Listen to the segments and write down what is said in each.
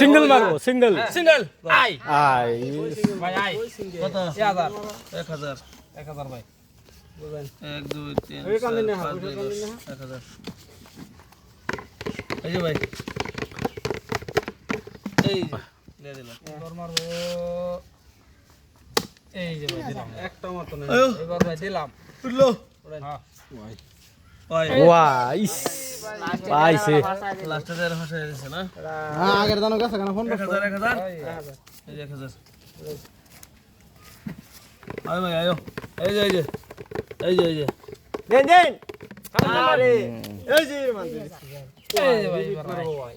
Single মারবো single single আই আই ভাই আই কত? এক হাজার। এক হাজার। এক হাজার ভাই। এক দুই তিন। এক হাজার। এই যে ভাই। এই দিয়ে দিলাম মারবো। এই যে ভাই দিলাম। একটা মত না এবার ভাই দিলাম। উঠল। হ্যাঁ। ওই ওয়া ইস পাইছে লাস্টে দেড় হাসে দিছে না? হ্যাঁ আগের দানো গেছে কেন ফোন এক হাজার এক হাজার। এই যে এক হাজার। আয় ভাই আয়ো। এই যে এই যে। এই যে এই যে। দেন দেন। আরে। এই যে মান এই যে। ভাই আই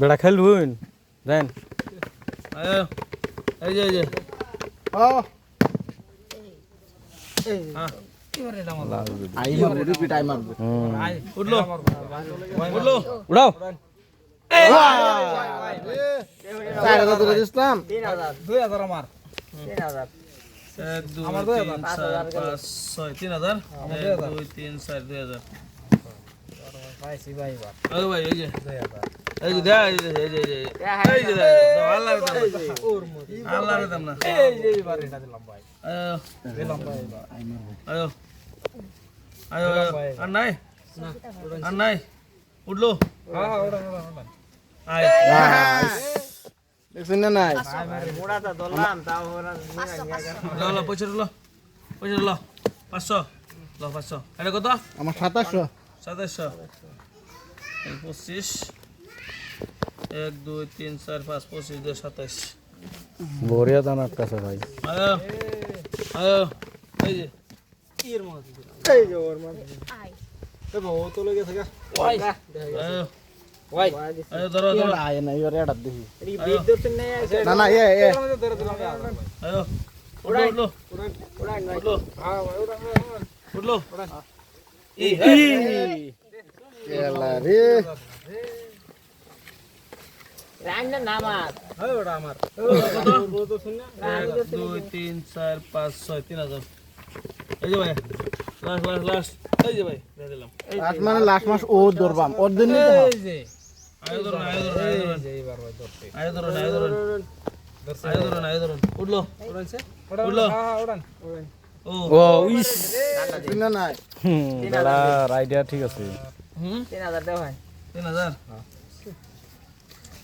বেড়া খেলবুন দেন। এই যে এই যে। ও হ্যাঁ উড়াও চার হাজার ধরে দুই হাজার আমার। দুই তিন চার পাঁচ ছয়। তিন হাজার। দুই তিন চার দুই হাজার। ভাই আয়ো ভাই এই যে এই যে দেখ এই যে এই যে এই যে এই আল্লাহর দাম আল্লাহর দাম না এই যে এবার এটা দিলাম ভাই আয়ো দিলাম ভাই আয়ো আয়ো আয়ো। আর নাই আর নাই উঠল হ্যাঁ হ্যাঁ উড়ান উড়ান উড়ান আয় দেখছেন না নাই ল ল পয়সা ল পয়সা ল পাঁচশো ল পাঁচশো এটা কত আমার 2700 সাতাশশো এই পঁচিশ এক দুই তিন চার পাঁচ পঁচিশ দুই সাতাইশ। বড়িয়া দান আটকাছে ভাই। আয়ো আয়ো এই যে। এই যে ওর মানে আই এ বউ তো লগে থাকা ওই আয়ো। ওই আয়ো ধরো ধরো। আয় না ইওর এটা দেখি আয়ো না না এ এ। আয়ো উঠল উঠল উঠল হ্যাঁ ভাই উড়ান উড়ান উড়ান উঠল ই এলা রে দুই তিন চার পাঁচ ছয় তিন হাজার এই যে ভাই লাস্ট লাস্ট লাস্ট এই যে ভাই দিলাম লাস্ট মানে লাস্ট মাস ও দরবাম। ওর দিন এই যে আয়ো ধরুন আয়ো ধরুন আয়ো ধরুন এই ভাই ধরতে আয়ো ধরুন আয়ো ধরুন ধরছে ধরুন আয়ো ধরুন উঠল। উড়ান। হ্যাঁ হ্যাঁ উড়ান। ও। ও ইস। না নাই। হুম বেড়ার আইডিয়া ঠিক আছে। হুম? তিন হাজার দেওয়া হয়।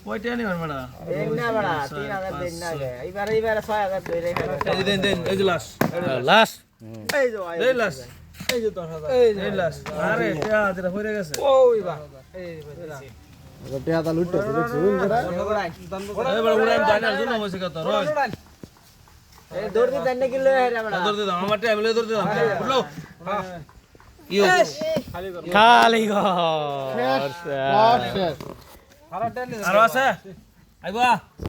কয়টা নিবেন ম্যাডাম? দেন না বড়া তিন হাজার দেন না গে এবারে এবারে ছয় হাজার ধরে এই দেন দেন এই যে লাস্ট লাস্ট এই যে এই লাস্ট এই যে দশ হাজার। এই এই আরে টিয়া যেটা হয়ে গেছে। ওই বা। এই ভাই দিছি। রটিয়া তা লুটতে দেখছ? বড়া এই উড়ান জানার জন্য হইছে কত রয়। উড়ান এই দৌড় দি দেন কিলো হেরা বড়া দৌড় দিলাম আমার ইও খালি ঘর। আরও আছে? আইবা।